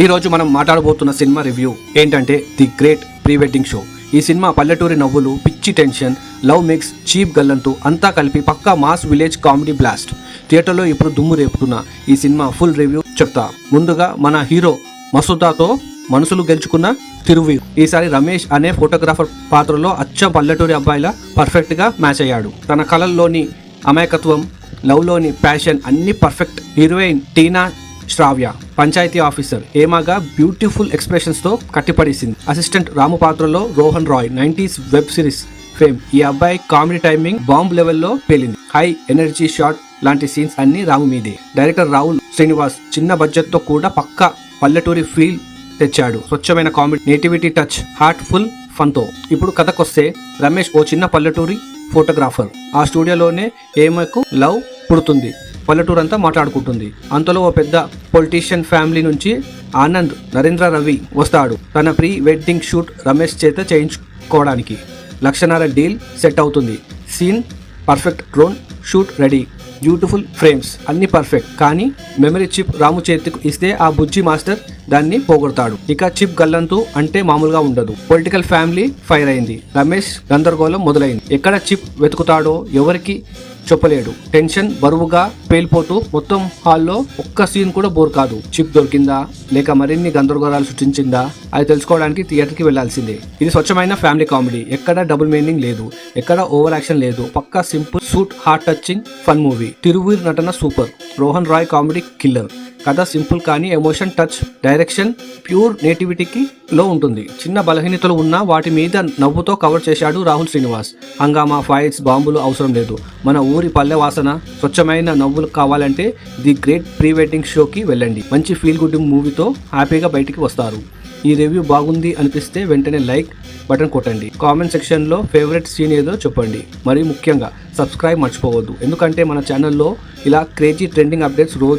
ఈ రోజు మనం మాట్లాడబోతున్న సినిమా రివ్యూ ఏంటంటే The Great Pre Wedding Show. ఈ సినిమా పల్లెటూరి నవ్వులు పిచ్చి టెన్షన్ లవ్ మిక్స్ చీప్ గల్లంతు అంతా కలిపి పక్కా మాస్ విలేజ్ కామెడీ బ్లాస్ట్. థియేటర్లో ఇప్పుడు దుమ్ము రేపుతున్న ఈ సినిమా ఫుల్ రివ్యూ చెప్తా. ముందుగా మన హీరో మసూదాతో మనసులు గెలుచుకున్న తిరువి ఈసారి రమేష్ అనే ఫోటోగ్రాఫర్ పాత్రలో అచ్చ పల్లెటూరి అబ్బాయిలా పర్ఫెక్ట్గా మ్యాచ్ అయ్యాడు. తన కళల్లోని అమాయకత్వం లవ్లోని ప్యాషన్ అన్ని perfect. Heroine Teena Shravya panchayati officer ఏమాగా beautiful ఎక్స్ప్రెషన్స్తో కట్టిపడేసింది. అసిస్టెంట్ రాము పాత్రలో Rohan Roy nineties web series fame. ఈ అబ్బాయి కామెడీ టైమింగ్ బాంబ్ లెవెల్లో పేలింది. హై ఎనర్జీ షాట్ లాంటి సీన్స్ అన్ని రాము మీదే. డైరెక్టర్ రాహుల్ శ్రీనివాస్ చిన్న బడ్జెట్తో కూడా పక్కా పల్లెటూరి ఫీల్ తెచ్చాడు. స్వచ్ఛమైన కామెడీ నేటివిటీ టచ్ హార్ట్ఫుల్ ఫన్తో. ఇప్పుడు కథకొస్తే రమేష్ ఓ చిన్న పల్లెటూరి ఫోటోగ్రాఫర్. ఆ స్టూడియోలోనే ఏమకు లవ్ పుడుతుంది. పల్లెటూరు అంతా మాట్లాడుకుంటుంది. అంతలో ఓ పెద్ద పొలిటీషియన్ ఫ్యామిలీ నుంచి ఆనంద్ నరేంద్ర రవి వస్తాడు. తన ప్రీ వెడ్డింగ్ షూట్ రమేష్ చేత చేయించుకోవడానికి. లక్షణాల డీల్ సెట్ అవుతుంది. Scene perfect drone shoot ready. Beautiful frames అన్ని పర్ఫెక్ట్. కానీ మెమరీ చిప్ రాము చేతికి ఇస్తే ఆ బుజ్జి మాస్టర్ దాన్ని పోగొడతాడు. ఇక చిప్ గల్లంతు అంటే మామూలుగా ఉండదు. పొలిటికల్ ఫ్యామిలీ ఫైర్ అయింది. రమేష్ గందరగోళం మొదలైంది. ఎక్కడ చిప్ వెతుకుతాడో ఎవరికి చెప్పలేడు. టెన్షన్ బరువుగా పేలిపోతూ మొత్తం హాల్లో ఒక్క సీన్ కూడా బోర్ కాదు. చిప్ దొరికిందా? లేక మరిన్ని గందరగోళాలు సృష్టించిందా? అది తెలుసుకోవడానికి థియేటర్కి వెళ్ళాల్సిందే. ఇది స్వచ్ఛమైన ఫ్యామిలీ కామెడీ. ఎక్కడ డబుల్ మీనింగ్ లేదు. ఎక్కడ ఓవర్ యాక్షన్ లేదు. పక్కా simple sweet heart touching fun movie. Thiruveer నటన super. Rohan Roy comedy killer. కథ సింపుల్ కానీ ఎమోషన్ టచ్ డైరెక్షన్ ప్యూర్ నేటివిటీకి లో ఉంటుంది. చిన్న బలహీనతలు ఉన్నా వాటి మీద నవ్వుతో కవర్ చేశాడు రాహుల్ శ్రీనివాస్. హంగామా ఫైట్స్ బాంబులు అవసరం లేదు. మన ఊరి పల్లె వాసన స్వచ్ఛమైన నవ్వులు కావాలంటే ది గ్రేట్ ప్రీ వెడ్డింగ్ షోకి వెళ్ళండి. మంచి ఫీల్ గుడ్ మూవీతో హ్యాపీగా బయటికి వస్తారు. ఈ రివ్యూ బాగుంది అనిపిస్తే వెంటనే లైక్ బటన్ కొట్టండి. కామెంట్ సెక్షన్లో ఫేవరెట్ సీన్ ఏదో చెప్పండి. మరియు ముఖ్యంగా సబ్స్క్రైబ్ మర్చిపోవద్దు. ఎందుకంటే మన ఛానల్లో ఇలా క్రేజీ ట్రెండింగ్ అప్డేట్స్ రోజు